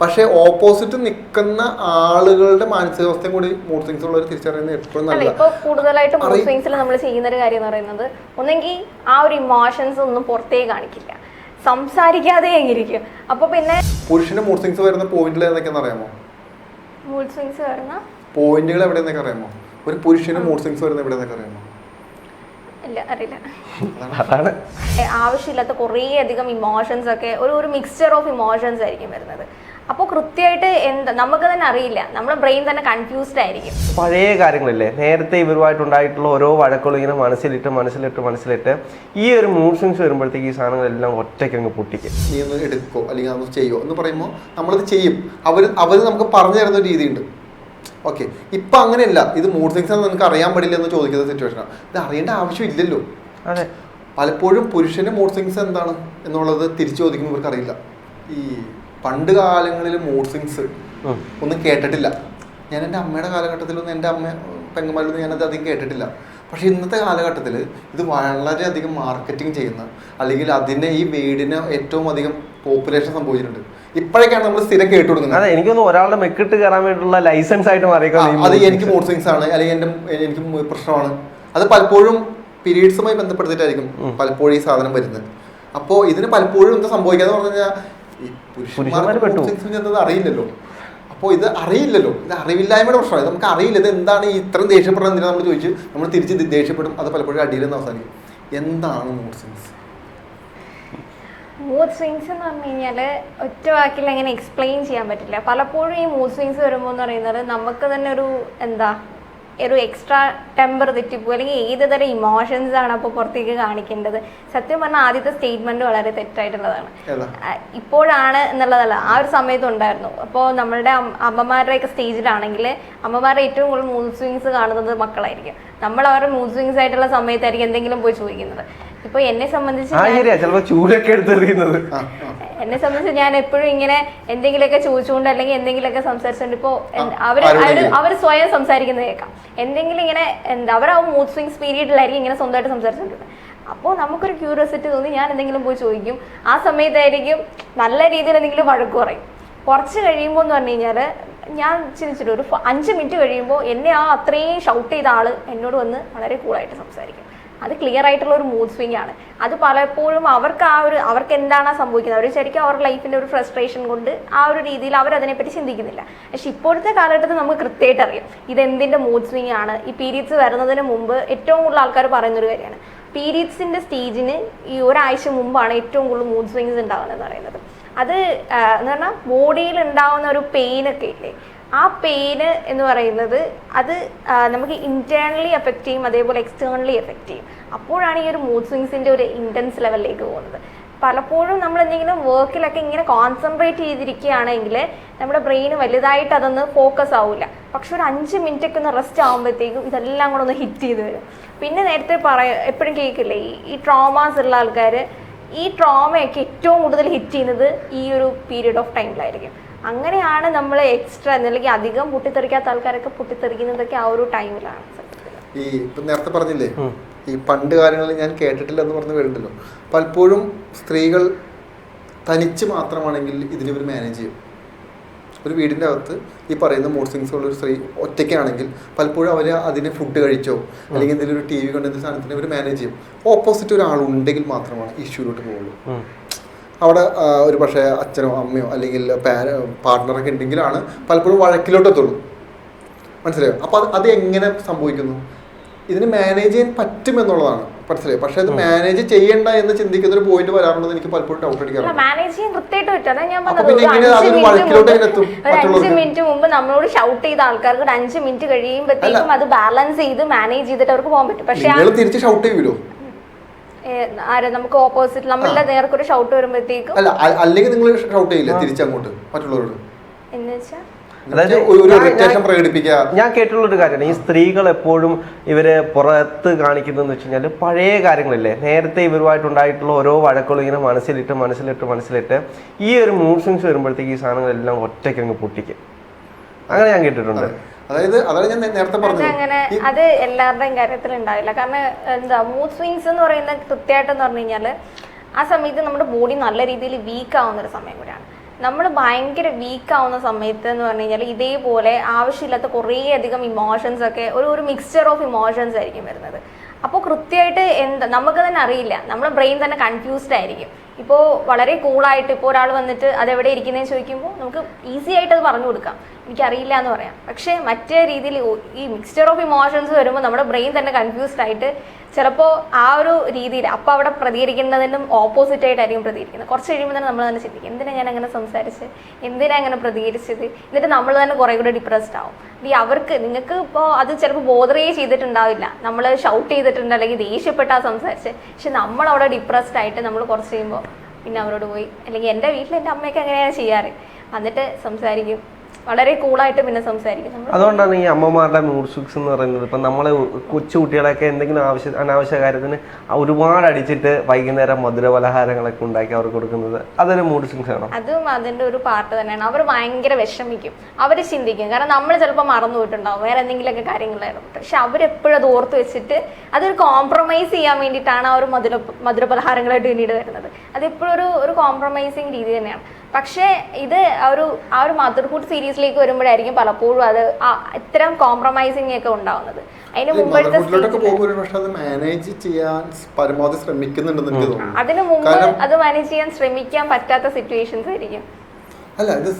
പക്ഷേ ഓപ്പോസിറ്റ് നിൽക്കുന്ന ആളുകളുടെ മാനസികാവസ്ഥയും കൂടി മൂഡ് സ്വിങ്സ് ഉള്ളവർ തിരിച്ചറിയുന്നത് എപ്പോഴും നല്ല ഇപ്പോൾ കൂടുതലായിട്ട് മൂഡ് സ്വിങ്സിൽ നമ്മൾ ചെയ്യുന്ന ഒരു കാര്യം എന്ന് പറയുന്നത് ഒന്നെങ്കിൽ ആ ഒരു ഇമോഷൻസ് ഒന്നും പുറത്തേ കാണിക്കില്ല. സംസാരിക്കാതെ ഇരിക്കും അപ്പൊ പിന്നെ പുരുഷന് മൂഡ് സ്വിങ്സ് വരുന്ന പോയിന്റിൽ ഏതൊക്കെയാണെന്ന് അറിയാമോ? മൂഡ് സ്വിങ്സ് വരുന്ന? പോയിന്റുകൾ എവിടെയെന്നൊക്കെ അറിയാമോ? ഒരു പുരുഷന് മൂഡ് സ്വിങ്സ് വരുന്ന എവിടെയെന്നൊക്കെ അറിയാമോ? ഇല്ല അറിയില്ല. അതാണ് ആവശ്യമില്ലാത്ത കുറേ അധികം ഇമോഷൻസ് ഒക്കെ ഒരു ഒരു മിക്സ്ചർ ഓഫ് ഇമോഷൻസ് ആയിരിക്കും വരുന്നത്. അപ്പോൾ കൃത്യമായിട്ട് എന്താ നമുക്ക് തന്നെ അറിയില്ല. നമ്മുടെ ബ്രെയിൻ തന്നെ കൺഫ്യൂസ്ഡ് ആയിരിക്കും. പഴയ കാര്യങ്ങളല്ലേ? നേരത്തെ ഇവരുമായിട്ടുണ്ടായിട്ടുള്ള ഓരോ വഴക്കുകളും ഇങ്ങനെ മനസ്സിലിട്ട് മനസ്സിലിട്ട് മനസ്സിലിട്ട് ഈ ഒരു മൂഡ് സ്വിങ്സ് വരുമ്പോഴത്തേക്ക് ഈ സാധനങ്ങളെല്ലാം ഒറ്റയ്ക്ക് അങ്ങ് പൊട്ടിക്കും. നീ ഒന്ന് എടുക്കോ? അല്ലെങ്കിൽ അതൊന്ന് ചെയ്യോ? എന്ന് പറയുമ്പോൾ നമ്മളത് ചെയ്യും. അവർ അവർ നമുക്ക് പറഞ്ഞു തരുന്ന ഒരു രീതിയുണ്ട്. ഓക്കെ. ഇപ്പൊ അങ്ങനെയല്ല. ഇത് മൂഡ് സിങ്സ് ആണ് നിനക്ക് അറിയാൻ പാടില്ല എന്ന് ചോദിക്കുന്ന സിറ്റുവേഷനാണ് ഇത് അറിയേണ്ട ആവശ്യമില്ലല്ലോ അതെ. പലപ്പോഴും പുരുഷന്റെ മൂഡ് സിങ്സ് എന്താണ് എന്നുള്ളത് തിരിച്ചു ചോദിക്കുമ്പോൾ ഇവർക്ക് അറിയില്ല ഈ പണ്ട് കാലങ്ങളിൽ മൂഡ് സിങ്സ് ഒന്നും കേട്ടിട്ടില്ല. ഞാൻ എന്റെ അമ്മയുടെ കാലഘട്ടത്തിലൊന്നും എന്റെ അമ്മ പെങ്ങന്മാരിലൊന്നും ഞാനത് അധികം കേട്ടിട്ടില്ല. പക്ഷേ ഇന്നത്തെ കാലഘട്ടത്തിൽ ഇത് വളരെയധികം മാർക്കറ്റിംഗ് ചെയ്യുന്ന അല്ലെങ്കിൽ അതിനെ ഈ വീടിന് ഏറ്റവും അധികം പോപ്പുലേഷൻ സംഭവിച്ചിട്ടുണ്ട്. ഇപ്പോഴേക്കാണ് നമ്മൾ സ്ഥിരം കേട്ടു കൊടുക്കുന്നത്. അതെ എനിക്കൊന്ന് ഒരാളുടെ മെക്കിട്ട് കയറാൻ വേണ്ടിയിട്ടുള്ള ലൈസൻസ് ആയിട്ട് മാറിയേക്കാം അത് എനിക്ക് മൂഡ് സിങ്സ് ആണ് അല്ലെങ്കിൽ എന്റെ എനിക്ക് പ്രശ്നമാണ്. അത് പലപ്പോഴും പീരീഡ്സുമായി ബന്ധപ്പെടുത്തിയിട്ടായിരിക്കും പലപ്പോഴും ഈ സാധനം വരുന്നത്. അപ്പോൾ ഇതിന് പലപ്പോഴും എന്താ സംഭവിക്കുക എന്ന് പറഞ്ഞു കഴിഞ്ഞാൽ ഈ പുരുഷന്മാർക്ക് അറിയില്ലല്ലോ. അപ്പോൾ ഇത് അറിയില്ലല്ലോ. ഇത് അറിവില്ലായ്മയുടെ പ്രശ്നമാണ്. നമുക്ക് അറിയില്ല. ഇത് എന്താണ് ഈ ഇത്രയും ദേഷ്യപ്പെടുന്നത് നമ്മൾ ചോദിച്ചു നമ്മൾ തിരിച്ച് ദേഷ്യപ്പെടും. അത് പലപ്പോഴും അടിയിൽ നിന്ന് അവസാനിക്കും. എന്താണ് മൂഡ് സിങ്സ് മൂഡ് സ്വിങ്സ് എന്ന് പറഞ്ഞു കഴിഞ്ഞാൽ ഒറ്റ വാക്കിൽ എങ്ങനെ എക്സ്പ്ലെയിൻ ചെയ്യാൻ പറ്റില്ല. പലപ്പോഴും ഈ മൂഡ് സ്വിങ്സ് വരുമ്പോൾ എന്ന് പറയുന്നത് നമുക്ക് തന്നെ ഒരു എന്താ ഒരു എക്സ്ട്രാ ടെമ്പർ തെറ്റിപ്പോ അല്ലെങ്കിൽ ഏത് തരം ഇമോഷൻസ് ആണ് അപ്പോൾ പുറത്തേക്ക് കാണിക്കേണ്ടത്? സത്യം പറഞ്ഞാൽ ആദ്യത്തെ സ്റ്റേറ്റ്മെന്റ് വളരെ തെറ്റായിട്ടുള്ളതാണ്. ഇപ്പോഴാണ് എന്നുള്ളതല്ല. ആ ഒരു സമയത്ത് ഉണ്ടായിരുന്നു. അപ്പോൾ നമ്മളുടെ അമ്മമാരുടെ അമ്മമാരുടെയൊക്കെ സ്റ്റേജിലാണെങ്കിൽ അമ്മമാരുടെ ഏറ്റവും കൂടുതൽ മൂഡ് സ്വിങ്സ് കാണുന്നത് മക്കളായിരിക്കും. നമ്മൾ അവരുടെ മൂഡ് സ്വിങ്സ് ആയിട്ടുള്ള സമയത്തായിരിക്കും എന്തെങ്കിലും പോയി ചോദിക്കുന്നത്. ഇപ്പൊ എന്നെ സംബന്ധിച്ച് ആ ഞാൻ- ശരിയാ. ചിലപ്പോ ചൂടൊക്കെ എടുത്തെറിയുന്നത്. എന്നെ സംബന്ധിച്ച് ഞാൻ എപ്പോഴും ഇങ്ങനെ എന്തെങ്കിലുമൊക്കെ ചോദിച്ചുകൊണ്ട് അല്ലെങ്കിൽ എന്തെങ്കിലുമൊക്കെ സംസാരിച്ചുകൊണ്ട് ഇപ്പോൾ അവർ? അവർ സ്വയം സംസാരിക്കുന്നത് കേൾക്കാം. എന്തെങ്കിലും ഇങ്ങനെ എന്താ അവർ ആ മൂഡ് സ്വിങ്സ് പീരീഡിലായിരിക്കും ഇങ്ങനെ സ്വന്തമായിട്ട് സംസാരിച്ചുകൊണ്ടിരുന്നത് അപ്പോൾ നമുക്കൊരു ക്യൂരിയോസിറ്റി തോന്നി ഞാൻ എന്തെങ്കിലും പോയി ചോദിക്കും. ആ സമയത്തായിരിക്കും നല്ല രീതിയിൽ എന്തെങ്കിലും വഴക്ക് പറയും. കുറച്ച് കഴിയുമ്പോൾ എന്ന് പറഞ്ഞു കഴിഞ്ഞാൽ ഞാൻ ചിന്തിച്ചിട്ട് ഒരു അഞ്ച് മിനിറ്റ് കഴിയുമ്പോൾ എന്നെ ആ അത്രയും ഷൗട്ട് ചെയ്ത ആൾ എന്നോട് വന്ന് വളരെ കൂളായിട്ട് സംസാരിക്കും. അത് ക്ലിയർ ആയിട്ടുള്ള ഒരു മൂഡ് സ്വിംഗ് ആണ്. അത് പലപ്പോഴും അവർക്ക് ആ ഒരു അവർക്ക് എന്താണ് സംഭവിക്കുന്നത്? അവർ ശരിക്കും അവരുടെ ലൈഫിന്റെ ഒരു ഫ്രസ്ട്രേഷൻ കൊണ്ട് ആ ഒരു രീതിയിൽ അവർ അതിനെപ്പറ്റി ചിന്തിക്കുന്നില്ല. പക്ഷെ ഇപ്പോഴത്തെ കാലഘട്ടത്തിൽ നമുക്ക് കൃത്യമായിട്ട് അറിയാം. ഇത് എന്തിന്റെ മൂഡ് സ്വിംഗ് ആണ്? ഈ പീരീഡ്സ് വരുന്നതിന് മുമ്പ് ഏറ്റവും കൂടുതൽ ആൾക്കാർ പറയുന്നൊരു കാര്യമാണ്. പീരീഡ്സിന്റെ സ്റ്റേജിന് ഈ ഒരാഴ്ച മുമ്പാണ് ഏറ്റവും കൂടുതൽ മൂഡ് സ്വിങ്സ് ഉണ്ടാകുന്നത് എന്ന് പറയുന്നത്. അത് എന്ന് പറഞ്ഞാൽ ബോഡിയിൽ ഉണ്ടാകുന്ന ഒരു പെയിനൊക്കെ ഇല്ലേ? ആ പെയിന് എന്ന് പറയുന്നത് അത് നമുക്ക് ഇന്റേണലി എഫക്റ്റ് ചെയ്യും അതേപോലെ എക്സ്റ്റേണലി എഫക്റ്റ് ചെയ്യും. അപ്പോഴാണ് ഈ ഒരു മൂഡ് സ്വിങ്സിന്റെ ഒരു ഇന്റൻസ് ലെവലിലേക്ക് പോകുന്നത്. പലപ്പോഴും നമ്മൾ എന്തെങ്കിലും വർക്കിലൊക്കെ ഇങ്ങനെ കോൺസെൻട്രേറ്റ് ചെയ്തിരിക്കുകയാണെങ്കിൽ നമ്മുടെ ബ്രെയിൻ വലുതായിട്ട് അതൊന്ന് ഫോക്കസ് ആവില്ല പക്ഷെ ഒരു അഞ്ച് മിനിറ്റ് ഒക്കെ ഒന്ന് റെസ്റ്റ് ആകുമ്പോഴത്തേക്കും ഇതെല്ലാം കൂടെ ഒന്ന് ഹിറ്റ് ചെയ്ത് വരും. പിന്നെ നേരത്തെ പറയ എപ്പോഴും കേൾക്കില്ലേ ഈ ട്രോമാസ് ഉള്ള ആൾക്കാർ ഈ ട്രോമയൊക്കെ ഏറ്റവും കൂടുതൽ ഹിറ്റ് ചെയ്യുന്നത് ഈ ഒരു പീരീഡ് ഓഫ് ടൈമിലായിരിക്കും അങ്ങനെയാണ് നമ്മൾ എക്സ്ട്രാ അല്ലെങ്കിൽ അധികം പൊട്ടിത്തെറിക്കാത്ത ആൾക്കാരൊക്കെ പൊട്ടിത്തെറിക്കുന്നതൊക്കെ ആ ഒരു ടൈമിലാണ് ഈ ഇപ്പം നേരത്തെ പറഞ്ഞില്ലേ ഈ പണ്ട് കാലങ്ങളിൽ ഞാൻ കേട്ടിട്ടില്ല എന്ന് പറഞ്ഞ് വരുന്നുണ്ടല്ലോ. പലപ്പോഴും സ്ത്രീകൾ തനിച്ച് മാത്രമാണെങ്കിൽ ഇതിനെ ഇവർ മാനേജ് ചെയ്യും. ഒരു വീടിന്റെ അകത്ത് ഈ പറയുന്ന മൂഡ് സിങ്സ് ഉള്ള ഒരു സ്ത്രീ ഒറ്റയ്ക്കാണെങ്കിൽ പലപ്പോഴും അവർ അതിന് ഫുഡ് കഴിച്ചോ അല്ലെങ്കിൽ എന്തെങ്കിലും ഒരു ടി വി കൊണ്ട് എന്തെങ്കിലും സാധനത്തിന് അവർ മാനേജ് ചെയ്യും. ഓപ്പോസിറ്റ് ഒരാളുണ്ടെങ്കിൽ മാത്രമാണ് ഇഷ്യൂലോട്ട് പോകുള്ളൂ. അവിടെ ഒരു പക്ഷേ അച്ഛനോ അമ്മയോ അല്ലെങ്കിൽ പാര പാർട്ട്ണറൊക്കെ ഉണ്ടെങ്കിലാണ് പലപ്പോഴും വഴക്കിലോട്ട് എത്തുള്ളൂ മനസ്സിലായോ? അപ്പോൾ അത് അത് എങ്ങനെ സംഭവിക്കുന്നു? ഇതിന് മാനേജ് ചെയ്യാൻ പറ്റുമെന്നുള്ളതാണ്. മനസ്സിലായി? പക്ഷേ അത് മാനേജ് ചെയ്യണ്ട എന്ന് ചിന്തിക്കുന്ന ഒരു പോയിന്റ് വരാറുണ്ടെന്ന് എനിക്ക് പലപ്പോഴും ഡൗട്ട് അല്ല അടിക്കാറുണ്ട് മാനേജ് ചെയ്യാൻ കൃത്യമായിട്ട് പറ്റും. അതാ ഞാൻ പറഞ്ഞത്. എങ്ങനെ അഞ്ച് മിനിറ്റ് മുമ്പ് നമ്മളോട് ഷൗട്ട് ചെയ്ത ആൾക്കാർക്ക് ഒരു അഞ്ച് മിനിറ്റ് കഴിയുമ്പോഴത്തേക്കും അത് ബാലൻസ് ചെയ്ത് മാനേജ് ചെയ്തിട്ട് അവർക്ക് പോകാൻ പറ്റും. പക്ഷേ തിരിച്ച് ഷൗട്ട് ചെയ്യൂലോ? ആരെ നമുക്ക് ഓപ്പോസിറ്റ് നമ്മളുടെ നേർക്കൊരു ഷൗട്ട് വരുമ്പോഴത്തേക്കും അല്ല അല്ലെങ്കിൽ നിങ്ങൾ ഷൗട്ട് ചെയ്യില്ല തിരിച്ചങ്ങോട്ട് മറ്റുള്ളവരോട്? എന്ന് വെച്ചാൽ ഞാൻ കേട്ടിട്ടുള്ള ഒരു കാര്യമാണ്. ഈ സ്ത്രീകൾ എപ്പോഴും ഇവരെ പുറത്ത് കാണിക്കുന്നതെന്ന് വെച്ച് കഴിഞ്ഞാൽ പഴയ കാര്യങ്ങളല്ലേ? നേരത്തെ ഇവരുമായിട്ടുണ്ടായിട്ടുള്ള ഓരോ വഴക്കുകളും ഇങ്ങനെ മനസ്സിലിട്ട് മനസ്സിലിട്ട് മനസ്സിലിട്ട് ഈ ഒരു മൂഡ് സ്വിങ്സ് വരുമ്പോഴത്തേക്ക് ഈ സാധനങ്ങളെല്ലാം ഒറ്റയ്ക്ക് അങ്ങ് പൊട്ടിക്കും. അങ്ങനെ ഞാൻ കേട്ടിട്ടുണ്ട്. അതായത് അതാണ് ഞാൻ നേരത്തെ പറഞ്ഞത്. അങ്ങനെ അത് എല്ലാവരുടെയും കാര്യത്തിൽ ഉണ്ടാവില്ല കാരണം എന്താ മൂഡ് സ്വിങ്സ് എന്ന് പറയുന്നത് കൃത്യമായിട്ടെന്ന് പറഞ്ഞു കഴിഞ്ഞാൽ ആ സമയത്ത് നമ്മുടെ ബോഡി നല്ല രീതിയിൽ വീക്ക് ആവുന്ന ഒരു സമയം കൂടിയാണ്. നമ്മൾ ഭയങ്കര വീക്ക് ആവുന്ന സമയത്ത് എന്ന് പറഞ്ഞു കഴിഞ്ഞാൽ ഇതേപോലെ ആവശ്യമില്ലാത്ത കുറേ അധികം ഇമോഷൻസ് ഒക്കെ ഒരു ഒരു മിക്സ്ചർ ഓഫ് ഇമോഷൻസ് ആയിരിക്കും വരുന്നത്. അപ്പോൾ കൃത്യമായിട്ട് എന്താ നമുക്ക് തന്നെ അറിയില്ല. നമ്മുടെ ബ്രെയിൻ തന്നെ കൺഫ്യൂസ്ഡ് ആയിരിക്കും. ഇപ്പോൾ വളരെ കൂളായിട്ട് ഇപ്പോൾ ഒരാൾ വന്നിട്ട് അതെവിടെ ഇരിക്കുന്നതെന്ന് ചോദിക്കുമ്പോൾ നമുക്ക് ഈസി ആയിട്ട് അത് പറഞ്ഞു കൊടുക്കാം. എനിക്കറിയില്ല എന്ന് പറയാം. പക്ഷേ മറ്റേ രീതിയിൽ ഈ മിക്സ്ചർ ഓഫ് ഇമോഷൻസ് വരുമ്പോൾ നമ്മുടെ ബ്രെയിൻ തന്നെ കൺഫ്യൂസ്ഡ് ആയിട്ട് ചിലപ്പോൾ ആ ഒരു രീതിയിൽ അപ്പോൾ അവിടെ പ്രതികരിക്കുന്നതിനും ഓപ്പോസിറ്റ് ആയിട്ടായിരിക്കും പ്രതികരിക്കുന്നത്. കുറച്ച് കഴിയുമ്പോൾ തന്നെ നമ്മൾ തന്നെ ചിന്തിക്കും എന്തിനാ ഞാൻ അങ്ങനെ സംസാരിച്ച്? എന്തിനാ അങ്ങനെ പ്രതികരിച്ചത്? എന്നിട്ട് നമ്മൾ തന്നെ കുറേ കൂടെ ഡിപ്രസ്ഡ് ആവും. ഈ അവർക്ക് നിങ്ങൾക്ക് ഇപ്പോൾ അത് ചിലപ്പോൾ ബോധറേ ചെയ്തിട്ടുണ്ടാവില്ല. നമ്മൾ ഷൗട്ട് ചെയ്തിട്ടുണ്ട് അല്ലെങ്കിൽ ദേഷ്യപ്പെട്ടാ സംസാരിച്ച്. പക്ഷെ നമ്മൾ അവിടെ ഡിപ്രസ്ഡ് ആയിട്ട് നമ്മൾ കുറച്ച് കഴിയുമ്പോൾ പിന്നെ അവരോട് പോയി അല്ലെങ്കിൽ എന്റെ വീട്ടിൽ എന്റെ അമ്മയൊക്കെ അങ്ങനെയാണ് ചെയ്യാറ്. എന്നിട്ട് സംസാരിക്കും. വളരെ കൂളായിട്ട് പിന്നെ സംസാരിക്കും. അതുകൊണ്ടാണ് ഈ അമ്മമാരുടെ മൂഡ് സ്വിക്സ് എന്ന് പറയുന്നത്. ഇപ്പം നമ്മളെ കൊച്ചു കുട്ടികളൊക്കെ എന്തെങ്കിലും ആവശ്യ അനാവശ്യ കാര്യത്തിന് ഒരുപാട് അടിച്ചിട്ട് വൈകുന്നേരം മധുര പലഹാരങ്ങളൊക്കെ ഉണ്ടാക്കി അവർക്ക് കൊടുക്കുന്നത് അതൊരു മൂഡ് സ്വിങ്സ് ആണോ? അതും അതിന്റെ ഒരു പാർട്ട് തന്നെയാണ്. അവർ ഭയങ്കര വിഷമിക്കും. അവർ ചിന്തിക്കും. കാരണം നമ്മൾ ചിലപ്പോൾ മറന്നു പോയിട്ടുണ്ടാവും. വേറെ എന്തെങ്കിലുമൊക്കെ കാര്യങ്ങളായിരുന്നു പക്ഷെ അവരെപ്പോഴും അത് ഓർത്ത് വെച്ചിട്ട് അതൊരു കോംപ്രമൈസ് ചെയ്യാൻ വേണ്ടിയിട്ടാണ് അവർ ഒരു മധുര മധുര പലഹാരങ്ങളായിട്ട് പിന്നീട് വരുന്നത്. അതെപ്പോഴും ഒരു ഒരു കോംപ്രമൈസിങ് രീതി തന്നെയാണ്. പക്ഷേ ഇത് ആ ഒരു ആ ഒരു മദർഹുഡ് സീരീസിലേക്ക് വരുമ്പോഴായിരിക്കും പലപ്പോഴും അത് ഇത്തരം കോംപ്രമൈസിങ് ഒക്കെ ഉണ്ടാവുന്നത്. അതിന് മുമ്പത്തെ മാനേജ് ചെയ്യാൻ പരമാവധി ശ്രമിക്കുന്നുണ്ടെന്ന് എനിക്ക് തോന്നുന്നു. അതിനു മുമ്പ് അത് മാനേജ് ചെയ്യാൻ ശ്രമിക്കാൻ പറ്റാത്ത സിറ്റുവേഷൻസ് ആയിരിക്കും. അല്ല ഇത്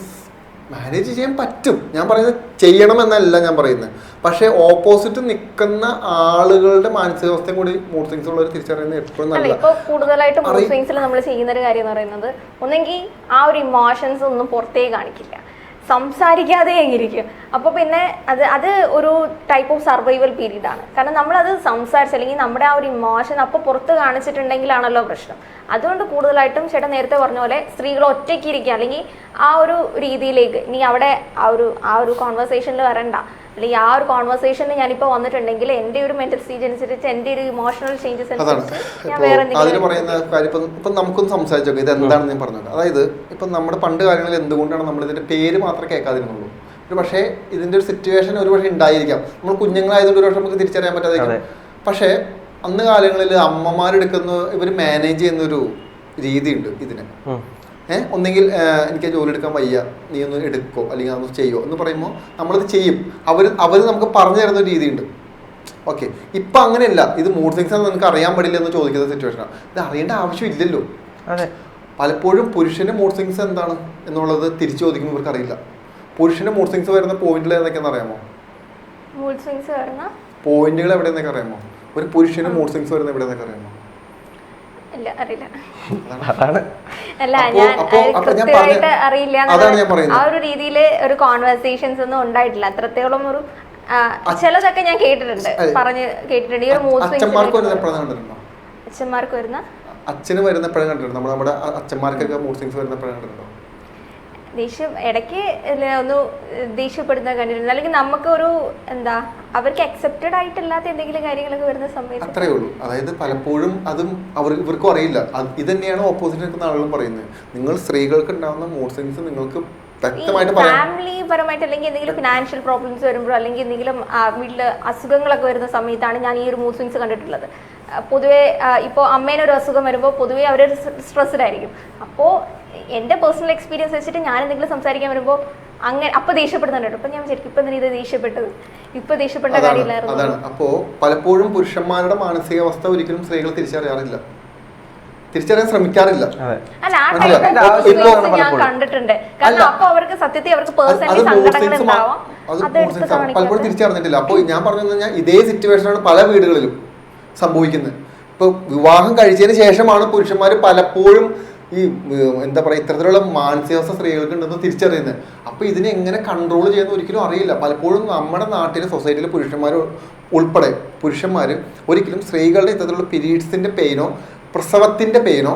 മാനേജ് ചെയ്യാൻ പറ്റും. ഞാൻ പറയുന്നത് ചെയ്യണമെന്നല്ല ഞാൻ പറയുന്നത്. പക്ഷേ ഓപ്പോസിറ്റ് നിൽക്കുന്ന ആളുകളുടെ മാനസികാവസ്ഥയും കൂടി മൂഡ് സ്വിങ്സ് ഉള്ളവർ തിരിച്ചറിയുന്നത് എപ്പോഴും നല്ല ഇപ്പോൾ കൂടുതലായിട്ട് മൂഡ് സ്വിങ്സിൽ നമ്മൾ ചെയ്യുന്ന ഒരു കാര്യം എന്ന് പറയുന്നത് ഒന്നെങ്കിൽ ആ ഒരു ഇമോഷൻസ് ഒന്നും പുറത്തേക്ക് കാണിക്കില്ല. സംസാരിക്കാതെ ഇരിക്കും അപ്പോൾ പിന്നെ അത് അത് ഒരു ടൈപ്പ് ഓഫ് സർവൈവൽ പീരീഡ് ആണ്. കാരണം നമ്മളത് സംസാരിച്ച് അല്ലെങ്കിൽ നമ്മുടെ ആ ഒരു ഇമോഷൻ അപ്പോൾ പുറത്ത് കാണിച്ചിട്ടുണ്ടെങ്കിലാണല്ലോ പ്രശ്നം. അതുകൊണ്ട് കൂടുതലായിട്ടും ചേട്ടൻ നേരത്തെ പറഞ്ഞ പോലെ സ്ത്രീകൾ ഒറ്റയ്ക്ക് ഇരിക്കുക അല്ലെങ്കിൽ ആ ഒരു രീതിയിലേക്ക് നീ അവിടെ ആ ഒരു ആ ഒരു കോൺവെർസേഷനിൽ വരണ്ട. അല്ലെങ്കിൽ ആ ഒരു കോൺവെർസേഷനിൽ ഞാനിപ്പോൾ വന്നിട്ടുണ്ടെങ്കിൽ എന്റെ ഒരു മെന്റൽ സ്റ്റേജ് അനുസരിച്ച് എന്റെ ഒരു ഇമോഷണൽ ചേഞ്ചസ് അതാണ്. അനുസരിച്ച് ഞാൻ വേറെ അതിന് പറയുന്ന കാര്യം ഇപ്പം ഇപ്പം നമുക്കൊന്ന് സംസാരിച്ചു നോക്കാം ഇത് എന്താണെന്ന് ഞാൻ പറഞ്ഞത്? അതായത് ഇപ്പം നമ്മുടെ പണ്ട് കാര്യങ്ങളിൽ എന്തുകൊണ്ടാണ് നമ്മൾ ഇതിന്റെ പേര് മാത്രം കേൾക്കാതിരുന്നുള്ളൂ ഒരു പക്ഷേ ഇതിന്റെ ഒരു സിറ്റുവേഷൻ ഒരു പക്ഷേ ഉണ്ടായിരിക്കാം. നമ്മൾ കുഞ്ഞുങ്ങളായതുകൊണ്ട് ഒരു പക്ഷേ നമുക്ക് തിരിച്ചറിയാൻ പറ്റാതെ പക്ഷേ അന്ന് കാലങ്ങളിൽ അമ്മമാരെടുക്കുന്ന ഇവർ മാനേജ് ചെയ്യുന്നൊരു രീതിയുണ്ട് ഇതിന്. ഏഹ് ഒന്നെങ്കിൽ എനിക്ക് ജോലി എടുക്കാൻ വയ്യ. നീ ഒന്ന് എടുക്കോ അല്ലെങ്കിൽ അതൊന്ന് ചെയ്യോ എന്ന് പറയുമ്പോൾ നമ്മളത് ചെയ്യും. അവർ അവർ നമുക്ക് പറഞ്ഞു തരുന്ന ഒരു രീതിയുണ്ട്. ഓക്കെ. ഇപ്പം അങ്ങനെയല്ല. ഇത് മൂഡ് സിങ്സ് ആണ് നിനക്ക് അറിയാൻ പാടില്ല എന്ന് ചോദിക്കുന്ന സിറ്റുവേഷനാണ് ഇത് അറിയേണ്ട ആവശ്യമില്ലല്ലോ അതെ. പലപ്പോഴും പുരുഷന്റെ മൂഡ് സിങ്സ് എന്താണ് എന്നുള്ളത് തിരിച്ചു ചോദിക്കുമ്പോൾ ഇവർക്ക് അറിയില്ല. പുരുഷന്റെ മൂഡ് സിങ്സ് വരുന്ന പോയിന്റിൽ ഏതൊക്കെയാണെന്ന് അറിയാമോ? മൂഡ് സിങ്സ് വരുന്ന? പോയിന്റുകൾ എവിടെയെന്നൊക്കെ അറിയാമോ? ഒരു പുരുഷന് മൂഡ് സിങ്സ് വരുന്ന എവിടെയെന്നൊക്കെ അറിയാമോ? ഇല്ല അറിയില്ല. അതാണ് അല്ല ഞാൻ കൃത്യമായിട്ട് അറിയില്ല. ആ ഒരു രീതിയിൽ ഒരു കോൺവെർസേഷൻസ് ഒന്നും ഉണ്ടായിട്ടില്ല. അത്രത്തോളം ഒരു ചിലതൊക്കെ ഞാൻ കേട്ടിട്ടുണ്ട്. പറഞ്ഞു കേട്ടിട്ടുണ്ട്. ഈ ഒരു മൂഡ് അച്ഛന്മാർക്ക് വരുന്ന അച്ഛന് വരുന്ന എപ്പോഴും കണ്ടിട്ടുണ്ടോ? നമ്മുടെ നമ്മുടെ അച്ഛന്മാർക്കൊക്കെ മൂഡ് വരുന്ന പഴം കണ്ടിട്ടുണ്ടോ? ദേഷ്യം ഇടയ്ക്ക് ഒന്ന് ദേഷ്യപ്പെടുന്ന കണ്ടിരുന്നു. അല്ലെങ്കിൽ നമുക്ക് ഒരു എന്താ അവർക്ക് അക്സെപ്റ്റഡ് ആയിട്ടില്ലാത്ത എന്തെങ്കിലും കാര്യങ്ങളൊക്കെ വരുന്ന സമയത്ത് അത്രേ ഉള്ളൂ. അതായത് പലപ്പോഴും അതും അവർ ഇവർക്കും അറിയില്ല. ഇത് തന്നെയാണ് ഓപ്പോസിറ്റ് നിൽക്കുന്ന ആളുകളും പറയുന്നത്. നിങ്ങൾ സ്ത്രീകൾക്ക് ഉണ്ടാകുന്ന മൂഡ് നിങ്ങൾക്ക് ഫാമിലി പരമായിട്ട് അല്ലെങ്കിൽ എന്തെങ്കിലും ഫിനാൻഷ്യൽ പ്രോബ്ലംസ് വരുമ്പോൾ അല്ലെങ്കിൽ എന്തെങ്കിലും വീട്ടിൽ അസുഖങ്ങളൊക്കെ വരുന്ന സമയത്താണ് ഞാൻ ഈ ഒരു മൂഡ് സ്വിങ്സ് കണ്ടിട്ടുള്ളത് പൊതുവെ ഇപ്പോൾ അമ്മേനെ ഒരു അസുഖം വരുമ്പോൾ പൊതുവേ അവർ സ്ട്രെസ്ഡ് ആയിരിക്കും അപ്പോൾ എന്റെ പേഴ്സണൽ എക്സ്പീരിയൻസ് വെച്ചിട്ട് ഞാൻ എന്തെങ്കിലും സംസാരിക്കാൻ വരുമ്പോൾ അങ്ങനെ അപ്പോൾ ദേഷ്യപ്പെടുന്നുണ്ട് അപ്പം ഞാൻ ശരിക്കും ഇപ്പം ഇത് ദേഷ്യപ്പെട്ടത്? ഇപ്പം ദേഷ്യപ്പെട്ട കാര്യമില്ലായിരുന്നു. അതാണ്. അപ്പോ പലപ്പോഴും പുരുഷന്മാരുടെ മാനസികാവസ്ഥ ഒരിക്കലും സ്ത്രീകൾ തിരിച്ചറിയാറില്ല. തിരിച്ചറിയാൻ ശ്രമിക്കാറില്ല. അല്ല ആ ടൈപ്പ് ഞാൻ പലപ്പോഴും. കണ്ടിട്ടുണ്ട്. കാരണം. അപ്പൊ അവർക്ക് സത്യത്തിൽ അവർക്ക് പേഴ്സണലി സങ്കടങ്ങൾ ആണ്. പലപ്പോഴും തിരിച്ചറിഞ്ഞിട്ടില്ല. അപ്പോൾ ഞാൻ പറഞ്ഞു കഴിഞ്ഞാൽ ഇതേ സിറ്റുവേഷനാണ് പല വീടുകളിലും സംഭവിക്കുന്നത്. ഇപ്പൊ വിവാഹം കഴിച്ചതിന് ശേഷമാണ് പുരുഷന്മാർ പലപ്പോഴും ഈ എന്താ പറയുക ഇത്തരത്തിലുള്ള മാനസികാവസ്ഥ സ്ത്രീകൾക്ക് ഉണ്ടെന്ന് തിരിച്ചറിയുന്നത്. അപ്പോൾ ഇതിനെ എങ്ങനെ കൺട്രോൾ ചെയ്യുന്ന ഒരിക്കലും അറിയില്ല. പലപ്പോഴും നമ്മുടെ നാട്ടിലെ സൊസൈറ്റിയിലെ പുരുഷന്മാർ ഉൾപ്പെടെ പുരുഷന്മാർ ഒരിക്കലും സ്ത്രീകളുടെ ഇത്തരത്തിലുള്ള പീരീഡ്സിന്റെ പെയിനോ പ്രസവത്തിന്റെ പെയിനോ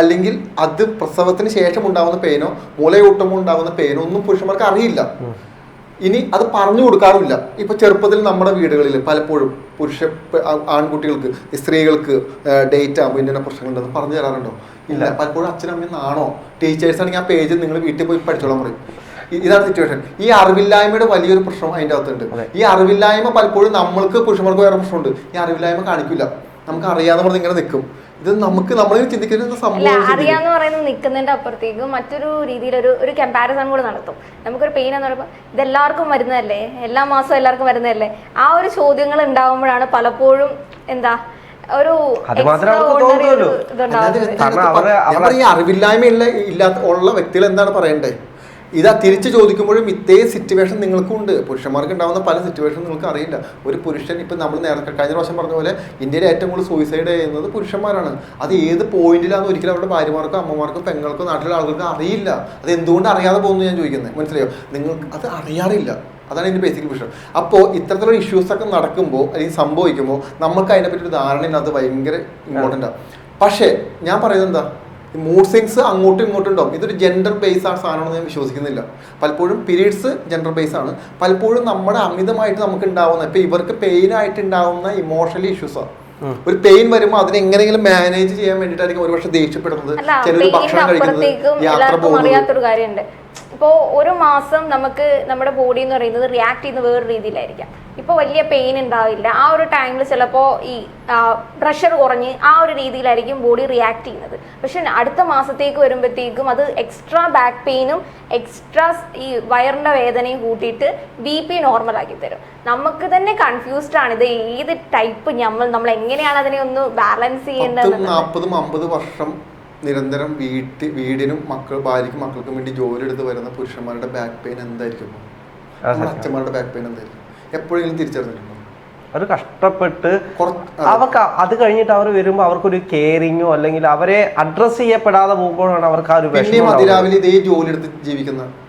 അല്ലെങ്കിൽ അത് പ്രസവത്തിന് ശേഷം ഉണ്ടാകുന്ന പെയിനോ മൂലയൂട്ടുമ്പോൾ ഉണ്ടാകുന്ന പെയിനോ ഒന്നും പുരുഷന്മാർക്ക് അറിയില്ല. ഇനി അത് പറഞ്ഞു കൊടുക്കാറുമില്ല. ഇപ്പൊ ചെറുപ്പത്തിൽ നമ്മുടെ വീടുകളിൽ പലപ്പോഴും പുരുഷ ആൺകുട്ടികൾക്ക് സ്ത്രീകൾക്ക് ഡേറ്റ് ആകുമ്പോൾ ഇന്ന പ്രശ്നങ്ങളുണ്ടെന്ന് പറഞ്ഞു തരാറുണ്ടോ? ഇല്ല. പലപ്പോഴും അച്ഛനും അമ്മയും നാണോ? ടീച്ചേഴ്സ് ആണെങ്കിൽ ആ പേജ് നിങ്ങൾ വീട്ടിൽ പോയി പഠിച്ചോളാൻ പറയും. ഇതാണ് സിറ്റുവേഷൻ ഈ അറിവില്ലായ്മയുടെ വലിയൊരു പ്രശ്നം അതിന്റെ അകത്തുണ്ട്. ഈ അറിവില്ലായ്മ പലപ്പോഴും നമ്മൾക്ക് പുരുഷന്മാർക്ക് വേറെ പ്രശ്നമുണ്ട്. ഈ അറിവില്ലായ്മ കാണിക്കില്ല നമുക്ക് അറിയാതെ പറഞ്ഞ് ഇങ്ങനെ നിൽക്കും ഇത് നമുക്ക് നമ്മൾ ചിന്തിക്കുന്ന സംഭവം. അറിയാന്ന് പറയുന്നത് നിൽക്കുന്നതിന്റെ അപ്പുറത്തേക്ക് മറ്റൊരു രീതിയിൽ ഒരു ഒരു കമ്പാരിസൺ കൂടെ നടത്തും. നമുക്കൊരു പെയിൻ എന്ന് പറയുമ്പോൾ ഇതെല്ലാവർക്കും വരുന്നതല്ലേ? എല്ലാ മാസവും എല്ലാവർക്കും വരുന്നതല്ലേ? ആ ഒരു ചോദ്യങ്ങൾ ഉണ്ടാവുമ്പോഴാണ് പലപ്പോഴും എന്താ ഒരു അറിവില്ലായ്മ അറിവില്ലായ്മയുള്ള ഇല്ലാത്ത ഉള്ള വ്യക്തികൾ എന്താണ് പറയണ്ടേ ഇതാ തിരിച്ച് ചോദിക്കുമ്പോഴും ഇതേ സിറ്റുവേഷൻ നിങ്ങൾക്കുണ്ട്. പുരുഷന്മാർക്ക് ഉണ്ടാകുന്ന പല സിറ്റുവേഷൻ നിങ്ങൾക്ക് അറിയില്ല. ഒരു പുരുഷൻ ഇപ്പം നമ്മൾ നേരത്തെ കഴിഞ്ഞ പ്രാവശ്യം പറഞ്ഞ പോലെ ഇന്ത്യയിൽ ഏറ്റവും കൂടുതൽ സൂയിസൈഡ് ചെയ്യുന്നത് പുരുഷന്മാരാണ്. അത് ഏത് പോയിന്റിലാണെന്ന് ഒരിക്കലും അവരുടെ ഭാര്യമാർക്കോ അമ്മമാർക്കോ പെങ്ങൾക്കോ നാട്ടിലെ ആളുകൾക്ക് അറിയില്ല. അത് എന്തുകൊണ്ട് അറിയാതെ പോകുന്നു ഞാൻ ചോദിക്കുന്നത്? മനസ്സിലായോ? നിങ്ങൾക്ക് അത് അറിയാറില്ല. അതാണ് ഇതിന്റെ ബേസിക് വിഷയം. അപ്പോൾ ഇത്തരത്തിലുള്ള ഇഷ്യൂസ് ഒക്കെ നടക്കുമ്പോൾ അല്ലെങ്കിൽ സംഭവിക്കുമ്പോൾ നമുക്ക് അതിനെപ്പറ്റി ഒരു ധാരണ ഇല്ലാത്തത് ഭയങ്കര ഇമ്പോർട്ടന്റ് ആണ് പക്ഷേ ഞാൻ പറയുന്നത് എന്താ? മൂഡ് സ്വിങ്സ് അങ്ങോട്ടും ഇങ്ങോട്ടും ഉണ്ടാവും. ഇതൊരു ജെൻഡർ ബേസ് ആ സാധനമാണെന്ന് ഞാൻ വിശ്വസിക്കുന്നില്ല. പലപ്പോഴും പീരീഡ്സ് ജെൻഡർ ബേസ് ആണ്. പലപ്പോഴും നമ്മുടെ അമിതമായിട്ട് നമുക്ക് ഉണ്ടാവുന്ന ഇപ്പൊ ഇവർക്ക് പെയിൻ ആയിട്ട് ഉണ്ടാവുന്ന ഇമോഷണൽ ഇഷ്യൂസാണ് ഒരു പെയിൻ വരുമ്പോൾ അതിനെ എങ്ങനെയെങ്കിലും മാനേജ് ചെയ്യാൻ വേണ്ടിയിട്ടായിരിക്കും ഒരുപക്ഷെ ദേഷ്യപ്പെടുന്നത്. ചിലർ ഭക്ഷണം കഴിക്കുന്നത് യാത്ര പോകുന്നത്. ഇപ്പോൾ ഒരു മാസം നമുക്ക് നമ്മുടെ ബോഡി എന്ന് പറയുന്നത് റിയാക്ട് ചെയ്യുന്ന വേറൊരു രീതിയിലായിരിക്കാം. ഇപ്പോൾ വലിയ പെയിൻ ഉണ്ടാവില്ല. ആ ഒരു ടൈമിൽ ചിലപ്പോൾ ഈ പ്രഷർ കുറഞ്ഞ് ആ ഒരു രീതിയിലായിരിക്കും ബോഡി റിയാക്ട് ചെയ്യുന്നത്. പക്ഷെ അടുത്ത മാസത്തേക്ക് വരുമ്പോഴത്തേക്കും അത് എക്സ്ട്രാ ബാക്ക് പെയിനും എക്സ്ട്രാ ഈ വയറിന്റെ വേദനയും കൂട്ടിയിട്ട് ബി പി നോർമലാക്കി തരും. നമുക്ക് തന്നെ കൺഫ്യൂസ്ഡ് ആണ് ഇത് ഏത് ടൈപ്പ് നമ്മൾ നമ്മൾ എങ്ങനെയാണ് അതിനെ ഒന്ന് ബാലൻസ് ചെയ്യേണ്ടത് നാൽപ്പതും അമ്പത് വർഷം നിരന്തരം വീട്ടിൽ വീടിനും മക്കൾ ഭാര്യയ്ക്കും മക്കൾക്കും വേണ്ടി ജോലി എടുത്ത് വരുന്ന പുരുഷന്മാരുടെ ബാക്ക് പെയിൻ എന്തായിരിക്കും? അച്ഛന്മാരുടെ ബാക്ക് പെയിൻ എന്തായിരിക്കും? എപ്പോഴെങ്കിലും തിരിച്ചറിഞ്ഞിട്ടുണ്ടോ? അവർ കഷ്ടപ്പെട്ട് അവർക്ക് അത് കഴിഞ്ഞിട്ട് അവർ വരുമ്പോൾ അവർക്കൊരു കെയറിങ്ങോ അല്ലെങ്കിൽ അവരെ അഡ്രസ് ചെയ്യപ്പെടാതെ പോകുമ്പോഴാണ് അവർക്ക് ആ ഒരു അതിരാവിലെ ഇതേ ജോലി എടുത്ത് ജീവിക്കുന്ന ആണ് ഇപ്പൊ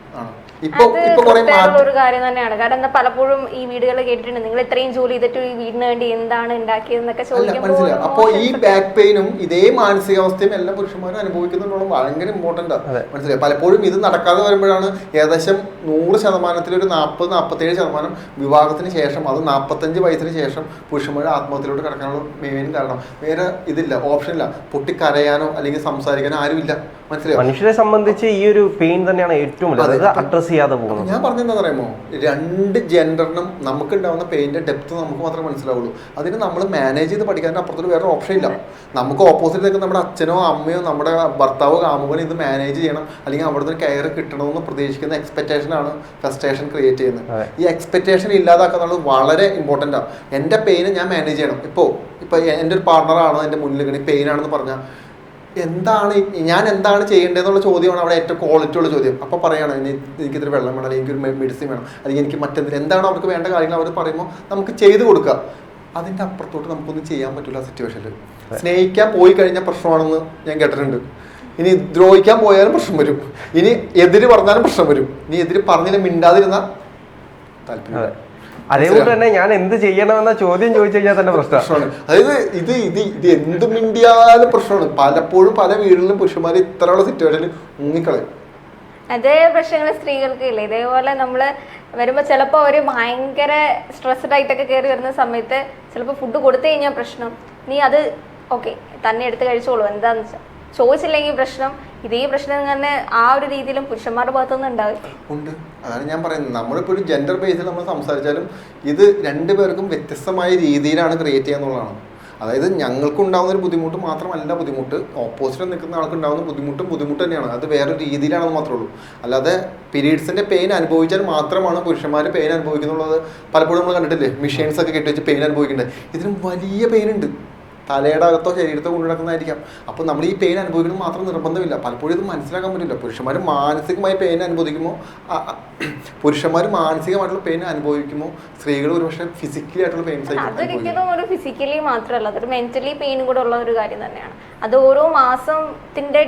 അത് ഇപ്പൊ കുറെ ഒരു കാര്യം തന്നെയാണ്. കാരണം എന്താ പലപ്പോഴും ഈ വീടുകൾ കേട്ടിട്ടുണ്ട്. നിങ്ങൾ ഇത്രയും ജോലി ചെയ്തിട്ട് ഈ വീടിന് വേണ്ടി എന്താണ് ഉണ്ടാക്കിയതെന്നൊക്കെ ചോദിക്കുമ്പോൾ അപ്പോ ഈ ബാക്ക് പെയിനും ഇതേ മാനസികാവസ്ഥയും എല്ലാ പുരുഷന്മാരും അനുഭവിക്കുന്നുണ്ടോ ഭയങ്കര ഇമ്പോർട്ടന്റ്. മനസ്സിലായി? പലപ്പോഴും ഇത് നടക്കാതെ വരുമ്പോഴാണ് ഏകദേശം നൂറ് ശതമാനത്തിൽ ഒരു നാൽപ്പത് നാൽപ്പത്തേഴ് ശതമാനം വിവാഹത്തിന് ശേഷം അത് നാൽപ്പത്തഞ്ച് വയസ്സിന് ശേഷം പുരുഷന്മാർ ആത്മഹത്യയിലോട്ട് കിടക്കാനുള്ള മെയിൻ കാരണം. വേറെ ഇതില്ല ഓപ്ഷൻ ഇല്ല. പൊട്ടിക്കരയാനോ അല്ലെങ്കിൽ സംസാരിക്കാനോ ആരുമില്ല. മനുഷ്യരെ സംബന്ധിച്ച് ഈ ഒരു പെയിൻ തന്നെയാണ് ഏറ്റവും അഡ്രസ് ചെയ്യാതെ പോകുന്നത്. ഞാൻ പറഞ്ഞെന്താ പറയുമോ രണ്ട് ജെൻഡറിനും നമുക്ക് ഉണ്ടാവുന്ന പെയിന്റെ ഡെപ്ത് നമുക്ക് മാത്രമേ മനസ്സിലാവുള്ളൂ. അതിന് നമ്മൾ മാനേജ് ചെയ്ത് പഠിക്കാൻ അപ്പുറത്തിൽ വേറെ ഓപ്ഷൻ ഇല്ല. നമുക്ക് ഓപ്പോസിറ്റ് നിൽക്കുന്ന നമ്മുടെ അച്ഛനോ അമ്മയോ നമ്മുടെ ഭർത്താവോ കാമുകനോ ഇത് മാനേജ് ചെയ്യണം. അല്ലെങ്കിൽ അവിടുന്ന് കെയർ കിട്ടണമെന്ന് പ്രതീക്ഷിക്കുന്ന എക്സ്പെക്ടേഷൻ ആണ് ഫ്രസ്ട്രേഷൻ ക്രിയേറ്റ് ചെയ്യുന്നത്. ഈ എക്സ്പെക്ടേഷൻ ഇല്ലാതാക്കുന്നത് വളരെ ഇമ്പോർട്ടന്റ് ആണ് എന്റെ പെയിന് ഞാൻ മാനേജ് ചെയ്യണം. ഇപ്പോൾ ഇപ്പോൾ എന്റെ ഒരു പാർട്ണറാണ് എന്റെ മുന്നിൽ പെയിൻ ആണെന്ന് പറഞ്ഞാൽ എന്താണ് ഞാൻ എന്താണ് ചെയ്യേണ്ടതെന്നുള്ള ചോദ്യമാണ് അവിടെ ഏറ്റവും ക്വാളിറ്റി ഉള്ള ചോദ്യം. അപ്പോൾ പറയണം ഇനി എനിക്ക് ഇത്തിരി വെള്ളം വേണം അല്ലെങ്കിൽ എനിക്കൊരു മെഡിസിൻ വേണം. അല്ലെങ്കിൽ എനിക്ക് മറ്റെന്തെങ്കിലും എന്താണ് അവർക്ക് വേണ്ട കാര്യങ്ങൾ അവർ പറയുമ്പോൾ നമുക്ക് ചെയ്തു കൊടുക്കുക അതിന്റെ അപ്പുറത്തോട്ട് നമുക്കൊന്നും ചെയ്യാൻ പറ്റില്ല സിറ്റുവേഷനിൽ സ്നേഹിക്കാൻ പോയി കഴിഞ്ഞാൽ പ്രശ്നമാണെന്ന് ഞാൻ കേട്ടിട്ടുണ്ട്. ഇനി ദ്രോഹിക്കാൻ പോയാലും പ്രശ്നം വരും. ഇനി എതിര് പറഞ്ഞാലും പ്രശ്നം വരും. ഇനി എതിര് പറഞ്ഞില്ല മിണ്ടാതിരുന്ന താല്പര്യം അതേപോലെ തന്നെ ഞാൻ എന്ത് ചെയ്യണമെന്ന ചോദ്യം ചോദിച്ചു കഴിഞ്ഞാൽ തന്നെ പ്രശ്നമാണ്. അതായത് ഇത് ഇത് ഇത് എന്ത് മിണ്ടിയാലും പ്രശ്നമാണ്. പലപ്പോഴും പല വീടുകളിലും പുരുഷന്മാർ ഇത്രയുള്ള സിറ്റുവേഷനിൽ മുങ്ങിക്കളയും അതേ പ്രശ്നങ്ങൾ സ്ത്രീകൾക്ക് ഇല്ല? ഇതേപോലെ നമ്മൾ വരുമ്പോൾ ചിലപ്പോൾ അവർ ഭയങ്കര സ്ട്രെസ്ഡ് ആയിട്ടൊക്കെ കയറി വരുന്ന സമയത്ത് ചിലപ്പോൾ ഫുഡ് കൊടുത്തു കഴിഞ്ഞാൽ പ്രശ്നം. നീ അത് ഓക്കെ തന്നെ എടുത്ത് കഴിച്ചോളൂ. എന്താന്ന് വെച്ചാൽ ചോദിച്ചില്ലെങ്കിൽ പ്രശ്നം. ഇതേ പ്രശ്നം തന്നെ ആ ഒരു രീതിയിലും പുരുഷന്മാരുടെ ഭാഗത്തുനിന്ന് ഉണ്ടാവും ഉണ്ട്. അതാണ് ഞാൻ പറയുന്നത്. നമ്മളിപ്പോൾ ഒരു ജെൻഡർ ബേസിൽ നമ്മൾ സംസാരിച്ചാലും ഇത് രണ്ടുപേർക്കും വ്യത്യസ്തമായ രീതിയിലാണ് ക്രിയേറ്റ് ചെയ്യാന്നുള്ളതാണ് അതായത് ഞങ്ങൾക്ക് ഉണ്ടാകുന്ന ഒരു ബുദ്ധിമുട്ട് മാത്രമല്ല ബുദ്ധിമുട്ട്. ഓപ്പോസിറ്റ് നിൽക്കുന്ന ആൾക്ക് ഉണ്ടാകുന്ന ബുദ്ധിമുട്ടും ബുദ്ധിമുട്ട് തന്നെയാണ്. അത് വേറെ രീതിയിലാണെന്ന് മാത്രമേ ഉള്ളൂ. അല്ലാതെ പീരീഡ്സിന്റെ പെയിൻ അനുഭവിച്ചാൽ മാത്രമാണ് പുരുഷന്മാർ പെയിൻ അനുഭവിക്കുന്നുള്ളത്. പലപ്പോഴും നമ്മൾ കണ്ടിട്ടില്ലേ? മെഷീൻസ് ഒക്കെ കെട്ടി വെച്ച് പെയിൻ അനുഭവിക്കുന്നുണ്ട്. ഇതിനും വലിയ പെയിൻ ഉണ്ട്. തലയുടെ അകത്തോ ശരീരത്തോ കൊണ്ടു നടക്കുന്നതായിരിക്കാം. അപ്പോൾ നമ്മൾ ഈ പെയിൻ അനുഭവിക്കുന്നത് മാത്രം നിർബന്ധമില്ല. പലപ്പോഴും ഇത് മനസ്സിലാക്കാൻ പറ്റില്ല. പുരുഷന്മാർ മാനസികമായി പെയിൻ അനുഭവിക്കുമോ പുരുഷന്മാർ മാനസികമായിട്ടുള്ള പെയിൻ അനുഭവിക്കുമോ സ്ത്രീകൾ ഒരുപക്ഷെ ഫിസിക്കലി ആയിട്ടുള്ള അനുഭവിക്കുന്നത് അതൊരിക്കലും ഒരു ഫിസിക്കലി മാത്രമല്ല അതൊരു മെന്റലി പെയിൻ കൂടെ ഉള്ള ഒരു കാര്യം തന്നെയാണ്. അത് ഓരോ മാസത്തിന്റെ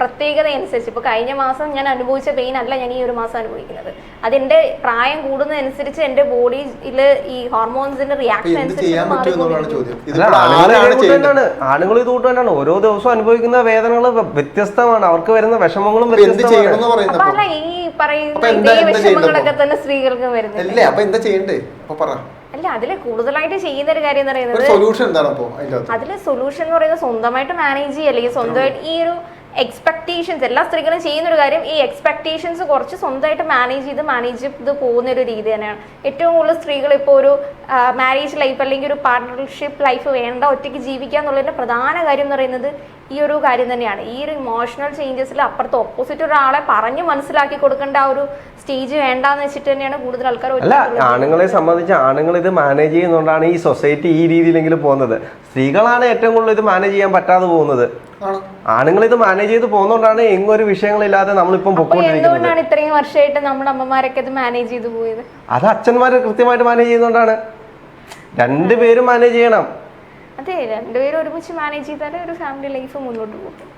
പ്രത്യേകത അനുസരിച്ച് ഇപ്പൊ കഴിഞ്ഞ മാസം ഞാൻ അനുഭവിച്ച പെയിൻ അല്ല ഞാൻ ഈ ഒരു മാസം അനുഭവിക്കുന്നത്. അതിന്റെ പ്രായം കൂടുന്നതനുസരിച്ച് എന്റെ ബോഡിയിൽ ഈ ഹോർമോൺസിന്റെ റിയാക്ഷൻ ആണുങ്ങൾ ഇത് ചെയ്യേണ്ടത് തന്നെയാണ് ഓരോ ദിവസവും അനുഭവിക്കുന്ന വേദനകൾ വ്യത്യസ്തമാണ്. അവർക്ക് വരുന്ന വിഷമങ്ങളും വ്യത്യസ്തമാണ്. ഈ പറയുന്ന വിഷമങ്ങളൊക്കെ തന്നെ സ്ത്രീകൾക്ക് വരുന്നത് അപ്പൊ എന്താ ചെയ്യണ്ടേ? പറ. അല്ല അതിൽ കൂടുതലായിട്ട് ചെയ്യുന്ന ഒരു കാര്യം എന്ന് പറയുന്നത് സൊല്യൂഷൻ എന്താണ് അപ്പൊ അതിന്റെ അതിൽ സൊല്യൂഷൻ എന്ന് പറയുന്നത് സ്വന്തമായിട്ട് മാനേജ് ചെയ്യുക അല്ലെങ്കിൽ സ്വന്തമായിട്ട് ഈ ഒരു എക്സ്പെക്ടേഷൻസ് എല്ലാ സ്ത്രീകളും ചെയ്യുന്ന ഒരു കാര്യം ഈ എക്സ്പെക്ടേഷൻസ് കുറച്ച് സ്വന്തമായിട്ട് മാനേജ് ചെയ്ത് മാനേജ് ചെയ്ത് പോകുന്ന ഒരു രീതി തന്നെയാണ്. ഏറ്റവും കൂടുതൽ സ്ത്രീകൾ ഇപ്പോൾ ഒരു മാരേജ് ലൈഫ് അല്ലെങ്കിൽ ഒരു പാർട്ണർഷിപ്പ് ലൈഫ് വേണ്ട ഒറ്റയ്ക്ക് ജീവിക്കുക എന്നുള്ളതിന്റെ പ്രധാന കാര്യം എന്ന് പറയുന്നത് ഈ ഒരു കാര്യം തന്നെയാണ്. ഈ ഒരു ഇമോഷണൽ ചേഞ്ചസിൽ അപ്പുറത്ത് ഓപ്പോസിറ്റ് ഒരാളെ പറഞ്ഞു മനസ്സിലാക്കി കൊടുക്കേണ്ട ആ ഒരു സ്റ്റേജ് വേണ്ടെന്ന് വെച്ചിട്ട് തന്നെയാണ് കൂടുതൽ ആൾക്കാർ അല്ല ആണുങ്ങളെ സംബന്ധിച്ച് ആണുങ്ങൾ ഇത് മാനേജ് ചെയ്യുന്നതുകൊണ്ടാണ് ഈ സൊസൈറ്റി ഈ രീതിയിലെങ്കിലും പോകുന്നത്. സ്ത്രീകളാണ് ഏറ്റവും കൂടുതൽ ഇത് മാനേജ് ചെയ്യാൻ പറ്റാതെ പോകുന്നത്. ആണുങ്ങൾ ഇത് മാനേജ് ചെയ്ത് പോകുന്നതുകൊണ്ടാണ് എങ്ങൊരു വിഷയങ്ങളില്ലാതെ നമ്മളിപ്പം എന്തുകൊണ്ടാണ് ഇത്രയും വർഷമായിട്ട് നമ്മുടെ അമ്മമാരൊക്കെ ഇത് മാനേജ് ചെയ്ത് പോയത്? അത് അച്ഛന്മാര് കൃത്യമായിട്ട് മാനേജ് ചെയ്യുന്നതുകൊണ്ടാണ് രണ്ടുപേരും മാനേജ് ചെയ്യണം. അതെ രണ്ടുപേരും ഒരുമിച്ച് മാനേജ് ചെയ്താലേ ഒരു ഫാമിലി ലൈഫ് മുന്നോട്ട് പോകും